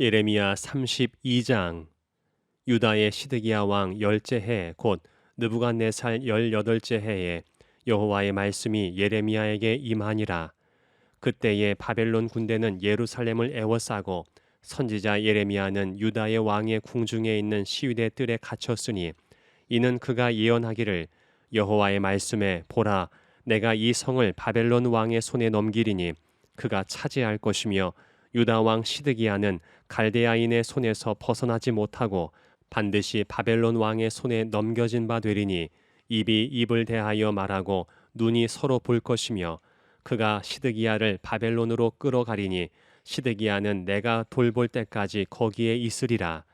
예레미야 32장. 유다의 시드기야 왕 열째 해 곧 느부갓네살 열여덟째 해에 여호와의 말씀이 예레미야에게 임하니라. 그때에 바벨론 군대는 예루살렘을 에워싸고 선지자 예레미야는 유다의 왕의 궁중에 있는 시위대 뜰에 갇혔으니 이는 그가 예언하기를 여호와의 말씀에 보라 내가 이 성을 바벨론 왕의 손에 넘기리니 그가 차지할 것이며 유다 왕 시드기야는 갈대아인의 손에서 벗어나지 못하고 반드시 바벨론 왕의 손에 넘겨진 바 되리니 입이 입을 대하여 말하고 눈이 서로 볼 것이며 그가 시드기야를 바벨론으로 끌어가리니 시드기야는 내가 돌볼 때까지 거기에 있으리라.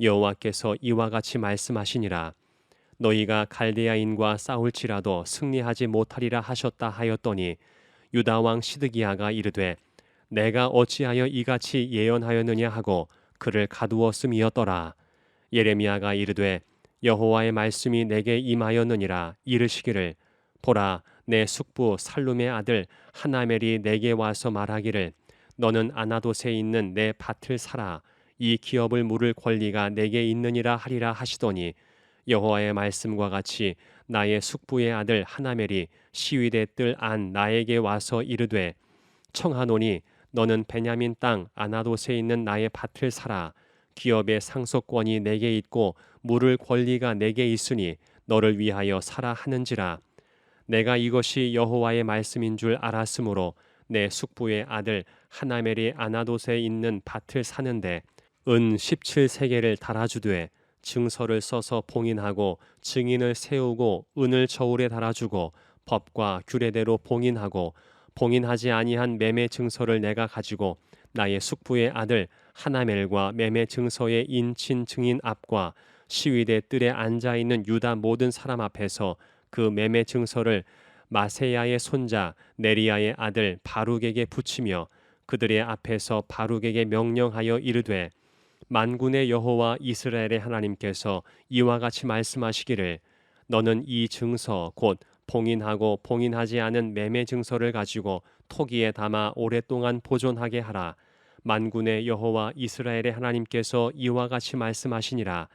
여호와께서 이와 같이 말씀하시니라. 너희가 갈대아인과 싸울지라도 승리하지 못하리라 하셨다 하였더니 유다 왕 시드기야가 이르되 내가 어찌하여 이같이 예언하였느냐 하고 그를 가두었음이었더라. 예레미야가 이르되 여호와의 말씀이 내게 임하였느니라 이르시기를 보라 내 숙부 살룸의 아들 하나멜이 내게 와서 말하기를 너는 아나돗에 있는 내 밭을 사라 이 기업을 물을 권리가 내게 있느니라 하리라 하시더니 여호와의 말씀과 같이 나의 숙부의 아들 하나멜이 시위대 뜰 안 나에게 와서 이르되 청하노니 너는 베냐민 땅 아나돗에 있는 나의 밭을 사라. 기업의 상속권이 내게 있고 물을 권리가 내게 있으니 너를 위하여 사라 하는지라. 내가 이것이 여호와의 말씀인 줄 알았으므로 내 숙부의 아들 하나멜이 아나돗에 있는 밭을 사는데 은 17세계를 달아주되 증서를 써서 봉인하고 증인을 세우고 은을 저울에 달아주고 법과 규례대로 봉인하고 봉인하지 아니한 매매 증서를 내가 가지고 나의 숙부의 아들 하나멜과 매매 증서의 인친 증인 앞과 시위대 뜰에 앉아 있는 유다 모든 사람 앞에서 그 매매 증서를 마세야의 손자 네리야의 아들 바룩에게 붙이며 그들의 앞에서 바룩에게 명령하여 이르되 만군의 여호와 이스라엘의 하나님께서 이와 같이 말씀하시기를 너는 이 증서 곧 봉인하고 봉인하지 않은 매매 증서를 가지고 토기에 담아 오랫동안 보존하게 하라. 만군의 여호와 이스라엘의 하나님께서 이와 같이 말씀하시니라.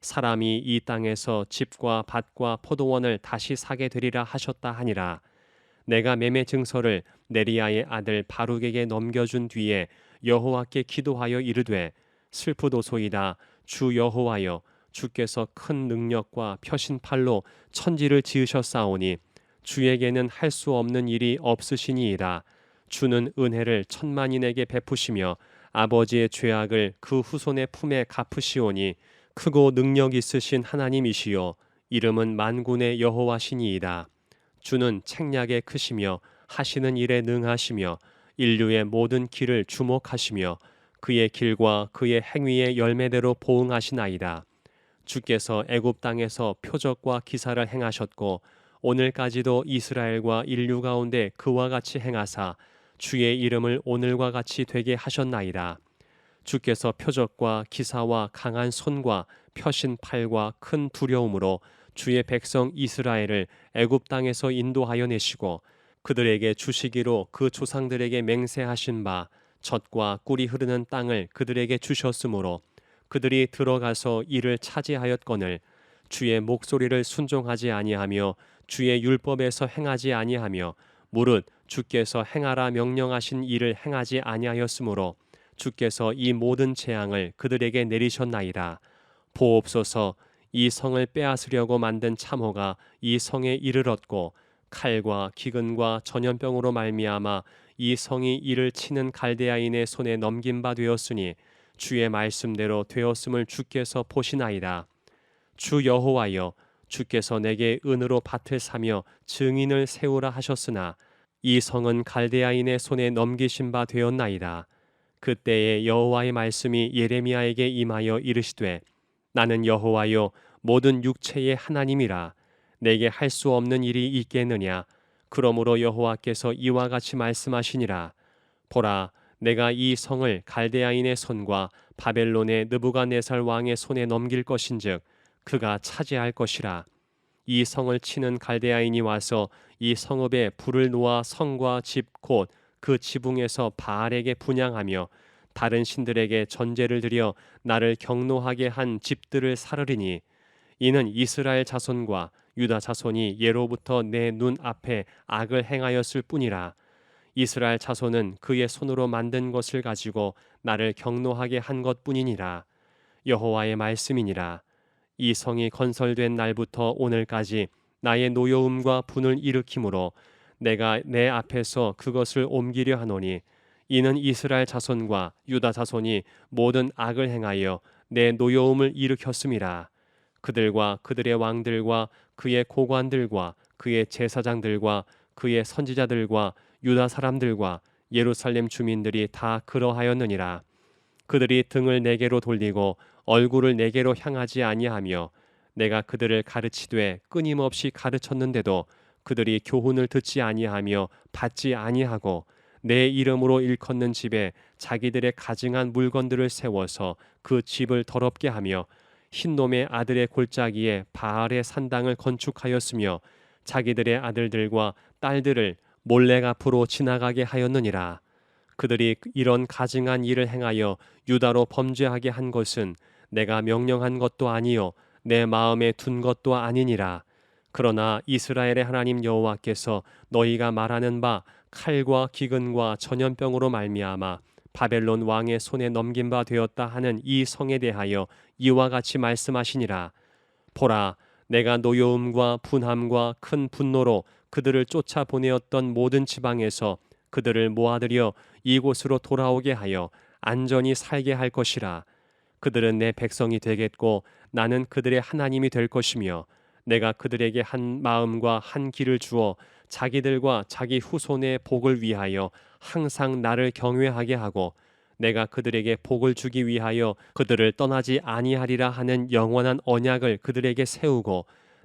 사람이 이 땅에서 집과 밭과 포도원을 다시 사게 되리라 하셨다 하니라. 내가 매매 증서를 네리야의 아들 바룩에게 넘겨준 뒤에 여호와께 기도하여 이르되 슬프도소이다 주 여호와여 주께서 큰 능력과 표신팔로 천지를 지으셨사오니 주에게는 할 수 없는 일이 없으시니이다. 주는 은혜를 천만인에게 베푸시며 아버지의 죄악을 그 후손의 품에 갚으시오니 크고 능력 있으신 하나님이시요 이름은 만군의 여호와시니이다. 주는 책략에 크시며 하시는 일에 능하시며 인류의 모든 길을 주목하시며 그의 길과 그의 행위의 열매대로 보응하시나이다. 주께서 애굽 땅에서 표적과 기사를 행하셨고 오늘까지도 이스라엘과 인류 가운데 그와 같이 행하사 주의 이름을 오늘과 같이 되게 하셨나이다. 주께서 표적과 기사와 강한 손과 펴신 팔과 큰 두려움으로 주의 백성 이스라엘을 애굽 땅에서 인도하여 내시고 그들에게 주시기로 그 조상들에게 맹세하신 바 젖과 꿀이 흐르는 땅을 그들에게 주셨으므로 그들이 들어가서 이를 차지하였거늘 주의 목소리를 순종하지 아니하며 주의 율법에서 행하지 아니하며 무릇 주께서 행하라 명령하신 일을 행하지 아니하였으므로 주께서 이 모든 재앙을 그들에게 내리셨나이다. 보옵소서 이 성을 빼앗으려고 만든 참호가 이 성에 이르렀고 칼과 기근과 전염병으로 말미암아 이 성이 이를 치는 갈대아인의 손에 넘긴 바 되었으니 주의 말씀대로 되었음을 주께서 보시나이다. 주 여호와여 주께서 내게 은으로 밭을 사며 증인을 세우라 하셨으나 이 성은 갈대아인의 손에 넘기신 바 되었나이다. 그때에 여호와의 말씀이 예레미야에게 임하여 이르시되 나는 여호와여 모든 육체의 하나님이라 내게 할 수 없는 일이 있겠느냐 그러므로 여호와께서 이와 같이 말씀하시니라 보라 내가 이 성을 갈대아인의 손과 바벨론의 느부갓네살 왕의 손에 넘길 것인즉 그가 차지할 것이라. 이 성을 치는 갈대아인이 와서 이 성읍에 불을 놓아 성과 집 곧 그 지붕에서 바알에게 분양하며 다른 신들에게 전제를 드려 나를 경노하게 한 집들을 사르리니 이는 이스라엘 자손과 유다 자손이 예로부터 내 눈 앞에 악을 행하였을 뿐이라 이스라엘 자손은 그의 손으로 만든 것을 가지고 나를 경노하게 한 것뿐이니라. 여호와의 말씀이니라. 이 성이 건설된 날부터 오늘까지 나의 노여움과 분을 일으키므로 내가 내 앞에서 그것을 옮기려 하노니 이는 이스라엘 자손과 유다 자손이 모든 악을 행하여 내 노여움을 일으켰음이라. 그들과 그들의 왕들과 그의 고관들과 그의 제사장들과 그의 선지자들과 유다 사람들과 예루살렘 주민들이 다 그러하였느니라. 그들이 등을 내게로 돌리고 얼굴을 내게로 향하지 아니하며 내가 그들을 가르치되 끊임없이 가르쳤는데도 그들이 교훈을 듣지 아니하며 받지 아니하고 내 이름으로 일컫는 집에 자기들의 가증한 물건들을 세워서 그 집을 더럽게 하며 흰놈의 아들의 골짜기에 바알의 산당을 건축하였으며 자기들의 아들들과 딸들을 몰래 앞으로 지나가게 하였느니라. 그들이 이런 가증한 일을 행하여 유다로 범죄하게 한 것은 내가 명령한 것도 아니요 내 마음에 둔 것도 아니니라. 그러나 이스라엘의 하나님 여호와께서 너희가 말하는 바 칼과 기근과 전염병으로 말미암아 바벨론 왕의 손에 넘긴 바 되었다 하는 이 성에 대하여 이와 같이 말씀하시니라. 보라 내가 노여움과 분함과 큰 분노로 그들을 쫓아 보내었던 모든 지방에서 그들을 모아들여 이곳으로 돌아오게 하여 안전히 살게 할 것이라. 그들은 내 백성이 되겠고 나는 그들의 하나님이 될 것이며 내가 그들에게 한 마음과 한 길을 주어 자기들과 자기 후손의 복을 위하여 항상 나를 경외하게 하고 내가 그들에게 복을 주기 위하여 그들을 떠나지 아니하리라 하는 영원한 언약을 그들에게 세우고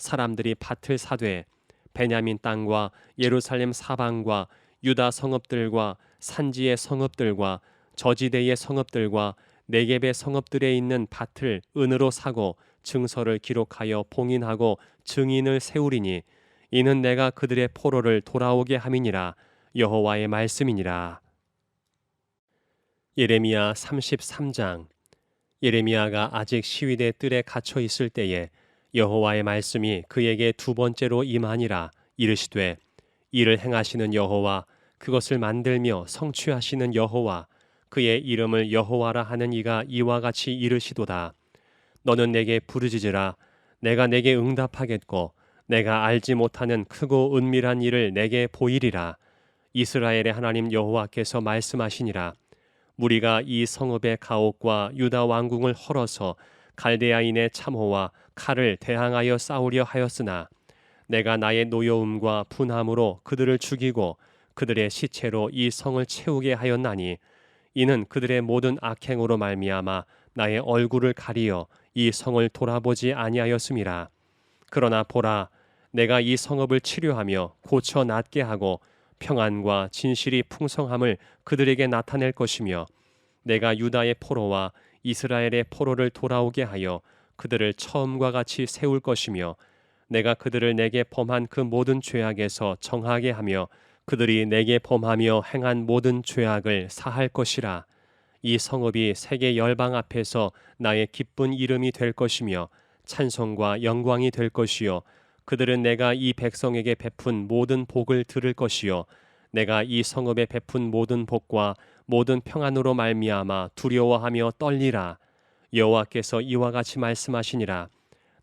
사람들이 밭을 사되 베냐민 땅과 예루살렘 사방과 유다 성읍들과 산지의 성읍들과 저지대의 성읍들과 네겝의 성읍들에 있는 밭을 은으로 사고 증서를 기록하여 봉인하고 증인을 세우리니 이는 내가 그들의 포로를 돌아오게 함이니라. 여호와의 말씀이니라. 예레미야 33장. 예레미야가 아직 시위대 뜰에 갇혀 있을 때에 여호와의 말씀이 그에게 두 번째로 임하니라 이르시되 이를 행하시는 여호와 그것을 만들며 성취하시는 여호와 그의 이름을 여호와라 하는 이가 이와 같이 이르시도다. 너는 내게 부르짖으라. 내가 내게 응답하겠고 내가 알지 못하는 크고 은밀한 일을 내게 보이리라. 이스라엘의 하나님 여호와께서 말씀하시니라. 무리가 이 성읍의 가옥과 유다 왕궁을 헐어서 갈대아인의 참호와 칼을 대항하여 싸우려 하였으나 내가 나의 노여움과 분함으로 그들을 죽이고 그들의 시체로 이 성을 채우게 하였나니 이는 그들의 모든 악행으로 말미암아 나의 얼굴을 가리어 이 성을 돌아보지 아니하였음이라. 그러나 보라 내가 이 성읍을 치료하며 고쳐 낫게 하고 평안과 진실이 풍성함을 그들에게 나타낼 것이며 내가 유다의 포로와 이스라엘의 포로를 돌아오게 하여 그들을 처음과 같이 세울 것이며 내가 그들을 내게 범한 그 모든 죄악에서 정하게 하며 그들이 내게 범하며 행한 모든 죄악을 사할 것이라. 이 성읍이 세계 열방 앞에서 나의 기쁜 이름이 될 것이며 찬송과 영광이 될 것이요. 그들은 내가 이 백성에게 베푼 모든 복을 들을 것이요. 내가 이 성읍에 베푼 모든 복과 모든 평안으로 말미암아 두려워하며 떨리라 여호와께서 이와 같이 말씀하시니라.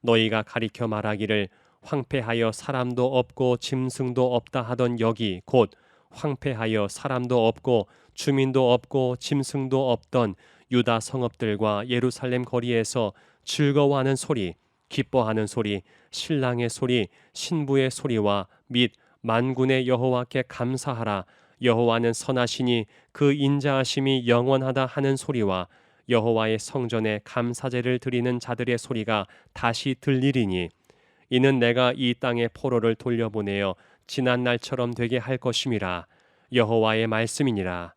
너희가 가리켜 말하기를 황폐하여 사람도 없고 짐승도 없다 하던 여기 곧 황폐하여 사람도 없고 주민도 없고 짐승도 없던 유다 성읍들과 예루살렘 거리에서 즐거워하는 소리, 기뻐하는 소리, 신랑의 소리, 신부의 소리와 및 만군의 여호와께 감사하라. 여호와는 선하시니 그 인자하심이 영원하다 하는 소리와 여호와의 성전에 감사제를 드리는 자들의 소리가 다시 들리리니 이는 내가 이 땅의 포로를 돌려보내어 지난 날처럼 되게 할 것임이라 여호와의 말씀이니라.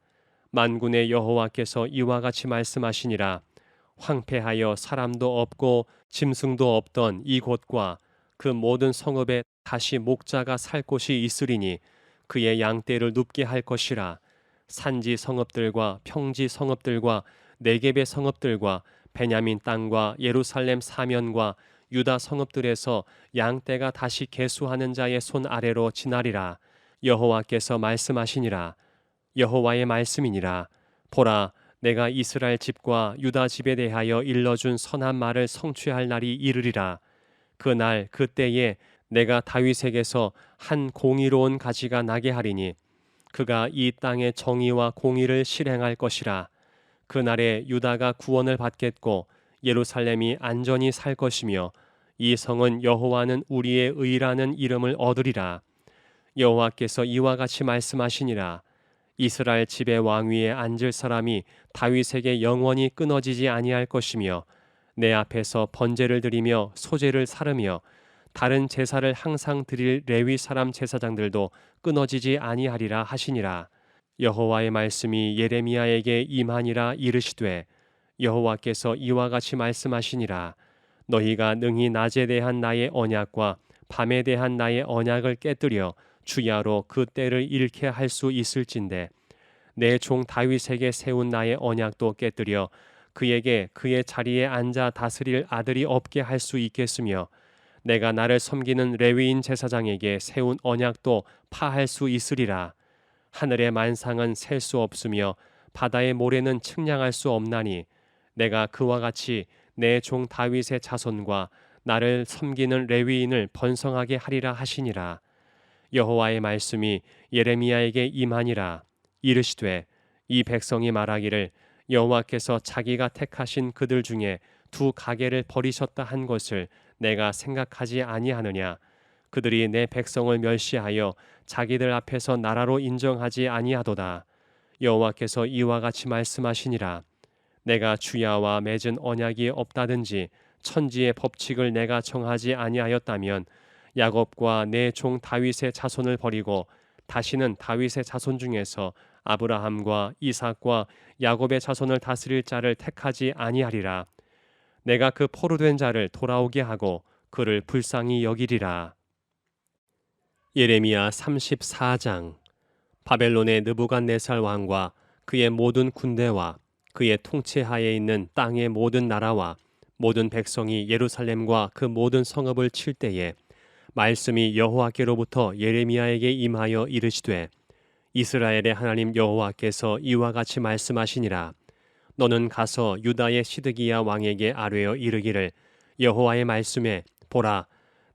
만군의 여호와께서 이와 같이 말씀하시니라. 황폐하여 사람도 없고 짐승도 없던 이 곳과 그 모든 성읍에 다시 목자가 살 곳이 있으리니 그의 양떼를 눕게 할 것이라. 산지 성읍들과 평지 성읍들과 네겝의 성읍들과 베냐민 땅과 예루살렘 사면과 유다 성읍들에서 양떼가 다시 계수하는 자의 손 아래로 지나리라. 여호와께서 말씀하시니라. 여호와의 말씀이니라. 보라 내가 이스라엘 집과 유다 집에 대하여 일러준 선한 말을 성취할 날이 이르리라. 그날 그때에 내가 다윗에게서 한 공의로운 가지가 나게 하리니 그가 이 땅의 정의와 공의를 실행할 것이라 그날에 유다가 구원을 받겠고 예루살렘이 안전히 살 것이며 이 성은 여호와는 우리의 의라는 이름을 얻으리라. 여호와께서 이와 같이 말씀하시니라. 이스라엘 집의 왕위에 앉을 사람이 다윗에게 영원히 끊어지지 아니할 것이며 내 앞에서 번제를 드리며 소제를 사르며 다른 제사를 항상 드릴 레위 사람 제사장들도 끊어지지 아니하리라 하시니라 여호와의 말씀이 예레미야에게 임하니라 이르시되 여호와께서 이와 같이 말씀하시니라. 너희가 능히 낮에 대한 나의 언약과 밤에 대한 나의 언약을 깨뜨려 주야로 그 때를 잃게 할 수 있을진데 내 종 다윗에게 세운 나의 언약도 깨뜨려 그에게 그의 자리에 앉아 다스릴 아들이 없게 할 수 있겠으며 내가 나를 섬기는 레위인 제사장에게 세운 언약도 파할 수 있으리라 하늘의 만상은 셀 수 없으며 바다의 모래는 측량할 수 없나니 내가 그와 같이 내 종 다윗의 자손과 나를 섬기는 레위인을 번성하게 하리라 하시니라. 여호와의 말씀이 예레미야에게 임하니라. 이르시되 이 백성이 말하기를 여호와께서 자기가 택하신 그들 중에 두 가게를 버리셨다 한 것을 내가 생각하지 아니하느냐 그들이 내 백성을 멸시하여 자기들 앞에서 나라로 인정하지 아니하도다 여호와께서 이와 같이 말씀하시니라 내가 주야와 맺은 언약이 없다든지 천지의 법칙을 내가 정하지 아니하였다면 야곱과 내 종 다윗의 자손을 버리고 다시는 다윗의 자손 중에서 아브라함과 이삭과 야곱의 자손을 다스릴 자를 택하지 아니하리라. 내가 그 포로된 자를 돌아오게 하고 그를 불쌍히 여기리라. 예레미야 34장. 바벨론의 느부갓네살 왕과 그의 모든 군대와 그의 통치하에 있는 땅의 모든 나라와 모든 백성이 예루살렘과 그 모든 성읍을 칠 때에 말씀이 여호와께로부터 예레미야에게 임하여 이르시되 이스라엘의 하나님 여호와께서 이와 같이 말씀하시니라. 너는 가서 유다의 시드기야 왕에게 아뢰어 이르기를 여호와의 말씀에 보라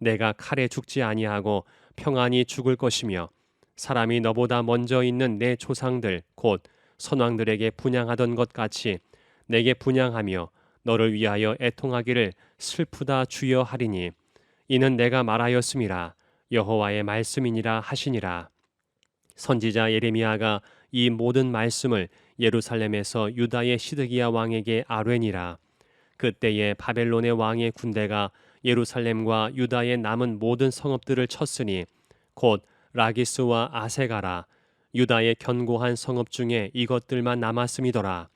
내가 칼에 죽지 아니하고 평안히 죽을 것이며 사람이 너보다 먼저 있는 내 조상들 곧 선왕들에게 분양하던 것 같이 내게 분양하며 너를 위하여 애통하기를 슬프다 주여 하리니 이는 내가 말하였음이라 여호와의 말씀이니라 하시니라. 선지자 예레미야가 이 모든 말씀을 예루살렘에서 유다의 시드기야 왕에게 아뢰니라. 그때에 바벨론의 왕의 군대가 예루살렘과 유다의 남은 모든 성읍들을 쳤으니 곧 라기스와 아세가라 유다의 견고한 성읍 중에 이것들만 남았음이더라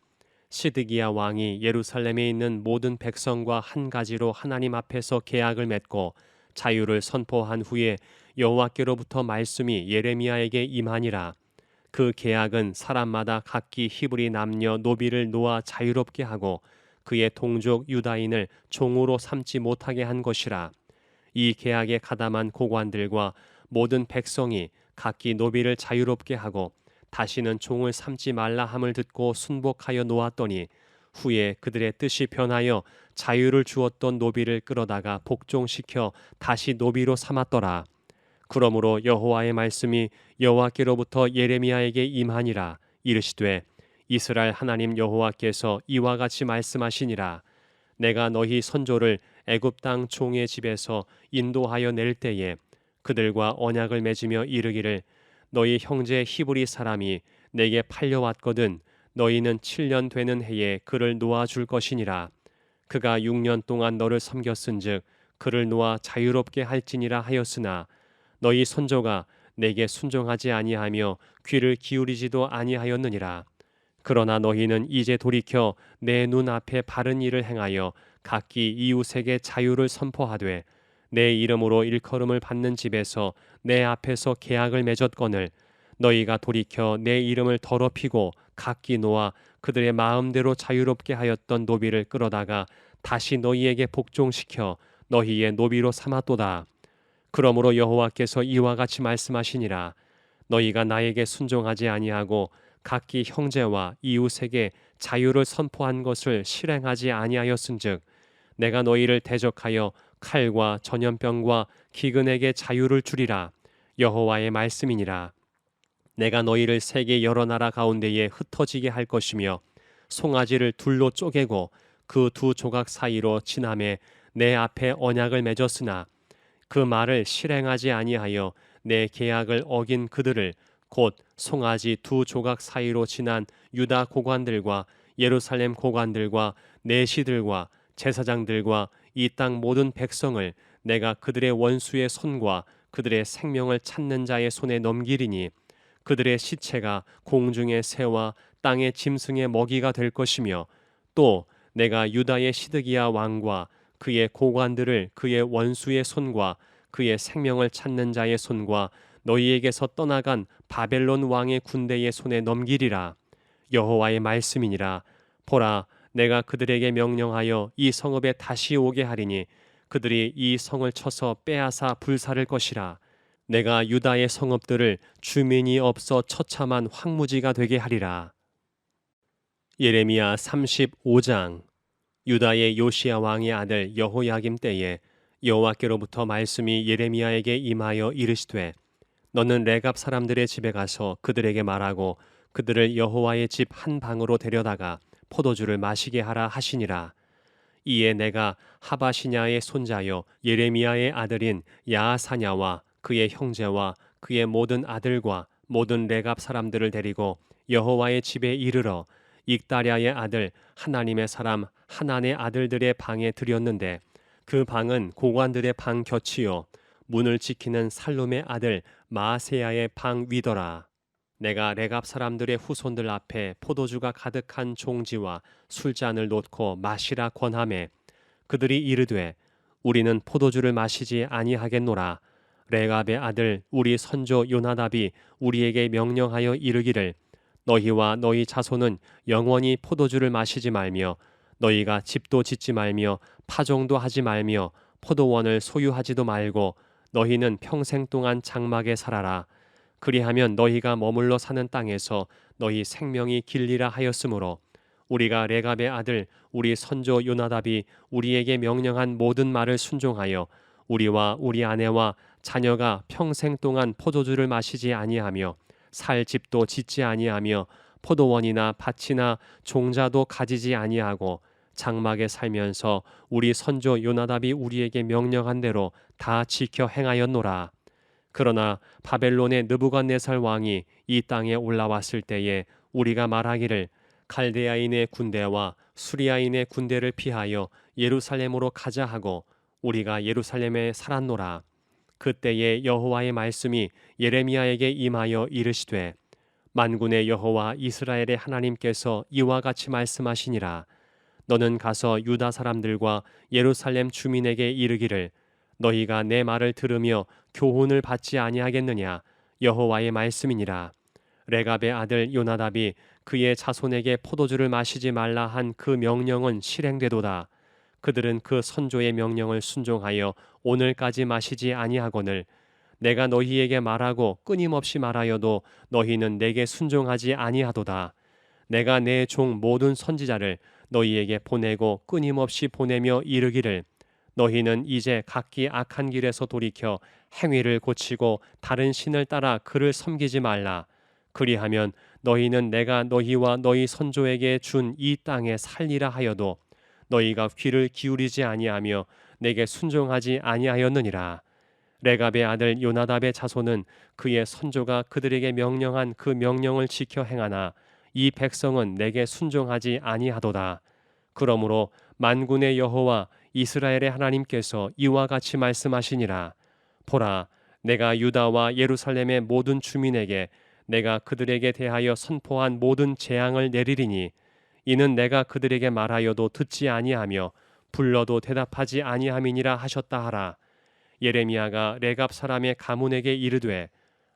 시드기야 왕이 예루살렘에 있는 모든 백성과 한 가지로 하나님 앞에서 계약을 맺고 자유를 선포한 후에 여호와께로부터 말씀이 예레미야에게 임하니라. 그 계약은 사람마다 각기 히브리 남녀 노비를 놓아 자유롭게 하고 그의 동족 유다인을 종으로 삼지 못하게 한 것이라. 이 계약에 가담한 고관들과 모든 백성이 각기 노비를 자유롭게 하고 다시는 종을 삼지 말라 함을 듣고 순복하여 놓았더니 후에 그들의 뜻이 변하여 자유를 주었던 노비를 끌어다가 복종시켜 다시 노비로 삼았더라. 그러므로 여호와의 말씀이 여호와께로부터 예레미야에게 임하니라 이르시되 이스라엘 하나님 여호와께서 이와 같이 말씀하시니라. 내가 너희 선조를 애굽 땅 종의 집에서 인도하여 낼 때에 그들과 언약을 맺으며 이르기를 너희 형제 히브리 사람이 내게 팔려왔거든 너희는 7년 되는 해에 그를 놓아 줄 것이니라. 그가 6년 동안 너를 섬겼은즉 그를 놓아 자유롭게 할지니라 하였으나 너희 선조가 내게 순종하지 아니하며 귀를 기울이지도 아니하였느니라 그러나 너희는 이제 돌이켜 내 눈 앞에 바른 일을 행하여 각기 이웃에게 자유를 선포하되 내 이름으로 일컬음을 받는 집에서 내 앞에서 계약을 맺었거늘 너희가 돌이켜 내 이름을 더럽히고 각기 놓아 그들의 마음대로 자유롭게 하였던 노비를 끌어다가 다시 너희에게 복종시켜 너희의 노비로 삼았도다. 그러므로 여호와께서 이와 같이 말씀하시니라 너희가 나에게 순종하지 아니하고 각기 형제와 이웃에게 자유를 선포한 것을 실행하지 아니하였은즉 내가 너희를 대적하여 칼과 전염병과 기근에게 자유를 주리라. 여호와의 말씀이니라. 내가 너희를 세계 여러 나라 가운데에 흩어지게 할 것이며 송아지를 둘로 쪼개고 그 두 조각 사이로 지남에 내 앞에 언약을 맺었으나 그 말을 실행하지 아니하여 내 계약을 어긴 그들을 곧 송아지 두 조각 사이로 지난 유다 고관들과 예루살렘 고관들과 내시들과 제사장들과 이 땅 모든 백성을 내가 그들의 원수의 손과 그들의 생명을 찾는 자의 손에 넘기리니 그들의 시체가 공중의 새와 땅의 짐승의 먹이가 될 것이며 또 내가 유다의 시드기야 왕과 그의 고관들을 그의 원수의 손과 그의 생명을 찾는 자의 손과 너희에게서 떠나간 바벨론 왕의 군대의 손에 넘기리라. 여호와의 말씀이니라. 보라 내가 그들에게 명령하여 이 성읍에 다시 오게 하리니 그들이 이 성을 쳐서 빼앗아 불사를 것이라. 내가 유다의 성읍들을 주민이 없어 처참한 황무지가 되게 하리라. 예레미야 35장. 유다의 요시야 왕의 아들 여호야김 때에 여호와께로부터 말씀이 예레미야에게 임하여 이르시되 너는 레갑 사람들의 집에 가서 그들에게 말하고 그들을 여호와의 집 한 방으로 데려다가 포도주를 마시게 하라 하시니라. 이에 내가 하바시냐의 손자여 예레미야의 아들인 야사냐와 그의 형제와 그의 모든 아들과 모든 레갑 사람들을 데리고 여호와의 집에 이르러 익다랴의 아들 하나님의 사람 하난의 아들들의 방에 들였는데 그 방은 고관들의 방 곁이요. 문을 지키는 살룸의 아들 마세야의 방 위더라. 내가 레갑 사람들의 후손들 앞에 포도주가 가득한 종지와 술잔을 놓고 마시라 권함에 그들이 이르되 우리는 포도주를 마시지 아니하겠노라. 레갑의 아들 우리 선조 요나답이 우리에게 명령하여 이르기를 너희와 너희 자손은 영원히 포도주를 마시지 말며 너희가 집도 짓지 말며 파종도 하지 말며 포도원을 소유하지도 말고 너희는 평생 동안 장막에 살아라. 그리하면 너희가 머물러 사는 땅에서 너희 생명이 길리라 하였으므로 우리가 레갑의 아들 우리 선조 요나답이 우리에게 명령한 모든 말을 순종하여 우리와 우리 아내와 자녀가 평생 동안 포도주를 마시지 아니하며 살 집도 짓지 아니하며 포도원이나 밭이나 종자도 가지지 아니하고 장막에 살면서 우리 선조 요나답이 우리에게 명령한 대로 다 지켜 행하였노라. 그러나 바벨론의 느부갓네살 왕이 이 땅에 올라왔을 때에 우리가 말하기를 갈대아인의 군대와 수리아인의 군대를 피하여 예루살렘으로 가자 하고 우리가 예루살렘에 살았노라. 그때에 여호와의 말씀이 예레미야에게 임하여 이르시되 만군의 여호와 이스라엘의 하나님께서 이와 같이 말씀하시니라 너는 가서 유다 사람들과 예루살렘 주민에게 이르기를 너희가 내 말을 들으며 교훈을 받지 아니하겠느냐? 여호와의 말씀이니라. 레갑의 아들 요나답이 그의 자손에게 포도주를 마시지 말라 한 그 명령은 실행되도다. 그들은 그 선조의 명령을 순종하여 오늘까지 마시지 아니하거늘 내가 너희에게 말하고 끊임없이 말하여도 너희는 내게 순종하지 아니하도다. 내가 내 종 모든 선지자를 너희에게 보내고 끊임없이 보내며 이르기를 너희는 이제 각기 악한 길에서 돌이켜 행위를 고치고 다른 신을 따라 그를 섬기지 말라. 그리하면 너희는 내가 너희와 너희 선조에게 준 이 땅에 살리라 하여도 너희가 귀를 기울이지 아니하며 내게 순종하지 아니하였느니라. 레갑의 아들 요나답의 자손은 그의 선조가 그들에게 명령한 그 명령을 지켜 행하나 이 백성은 내게 순종하지 아니하도다. 그러므로 만군의 여호와 이스라엘의 하나님께서 이와 같이 말씀하시니라. 보라, 내가 유다와 예루살렘의 모든 주민에게 내가 그들에게 대하여 선포한 모든 재앙을 내리리니 이는 내가 그들에게 말하여도 듣지 아니하며 불러도 대답하지 아니함이니라 하셨다 하라. 예레미야가 레갑 사람의 가문에게 이르되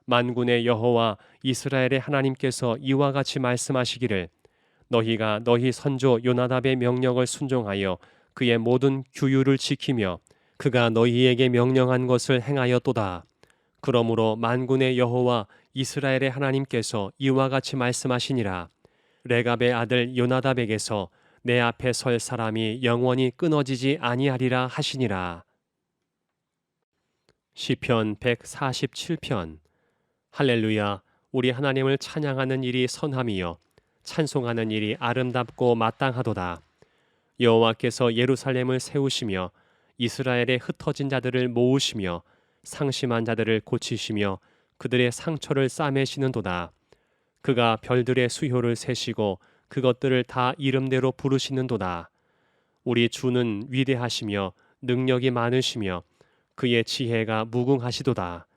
만군의 여호와 이스라엘의 하나님께서 이와 같이 말씀하시기를 너희가 너희 선조 요나답의 명령을 순종하여 그의 모든 규율을 지키며 그가 너희에게 명령한 것을 행하였도다. 그러므로 만군의 여호와 이스라엘의 하나님께서 이와 같이 말씀하시니라. 레갑의 아들 요나답에게서 내 앞에 설 사람이 영원히 끊어지지 아니하리라 하시니라. 시편 147편 할렐루야 우리 하나님을 찬양하는 일이 선함이요 찬송하는 일이 아름답고 마땅하도다. 여호와께서 예루살렘을 세우시며 이스라엘의 흩어진 자들을 모으시며 상심한 자들을 고치시며 그들의 상처를 싸매시는도다. 그가 별들의 수효를 세시고 그것들을 다 이름대로 부르시는도다. 우리 주는 위대하시며 능력이 많으시며 그의 지혜가 무궁하시도다.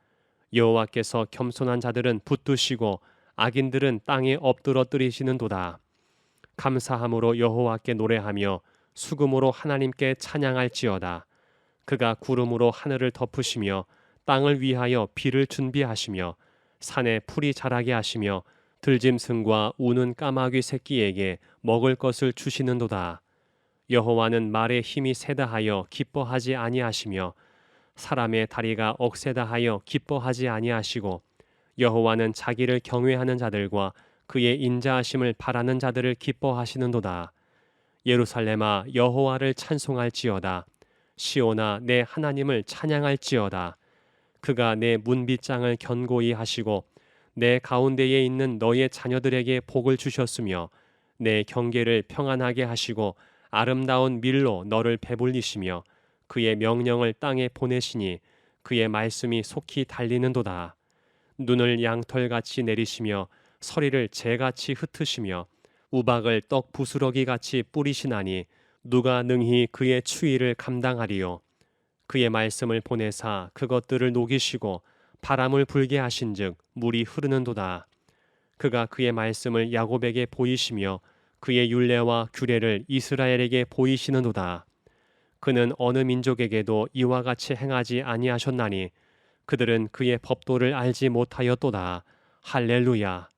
여호와께서 겸손한 자들은 붙드시고 악인들은 땅에 엎드러뜨리시는도다. 감사함으로 여호와께 노래하며 수금으로 하나님께 찬양할지어다. 그가 구름으로 하늘을 덮으시며 땅을 위하여 비를 준비하시며 산에 풀이 자라게 하시며 들짐승과 우는 까마귀 새끼에게 먹을 것을 주시는도다. 여호와는 말에 힘이 세다 하여 기뻐하지 아니하시며 사람의 다리가 억세다 하여 기뻐하지 아니하시고 여호와는 자기를 경외하는 자들과 그의 인자하심을 바라는 자들을 기뻐하시는도다. 예루살렘아 여호와를 찬송할지어다. 시온아 내 하나님을 찬양할지어다. 그가 내 문빗장을 견고히 하시고 내 가운데에 있는 너의 자녀들에게 복을 주셨으며 내 경계를 평안하게 하시고 아름다운 밀로 너를 배불리시며 그의 명령을 땅에 보내시니 그의 말씀이 속히 달리는도다. 눈을 양털같이 내리시며 서리를 재같이 흩으시며 우박을 떡 부스러기 같이 뿌리시나니 누가 능히 그의 추위를 감당하리요? 그의 말씀을 보내사 그것들을 녹이시고 바람을 불게 하신즉 물이 흐르는도다. 그가 그의 말씀을 야곱에게 보이시며 그의 율례와 규례를 이스라엘에게 보이시는도다 그는 어느 민족에게도 이와 같이 행하지 아니하셨나니 그들은 그의 법도를 알지 못하였도다. 할렐루야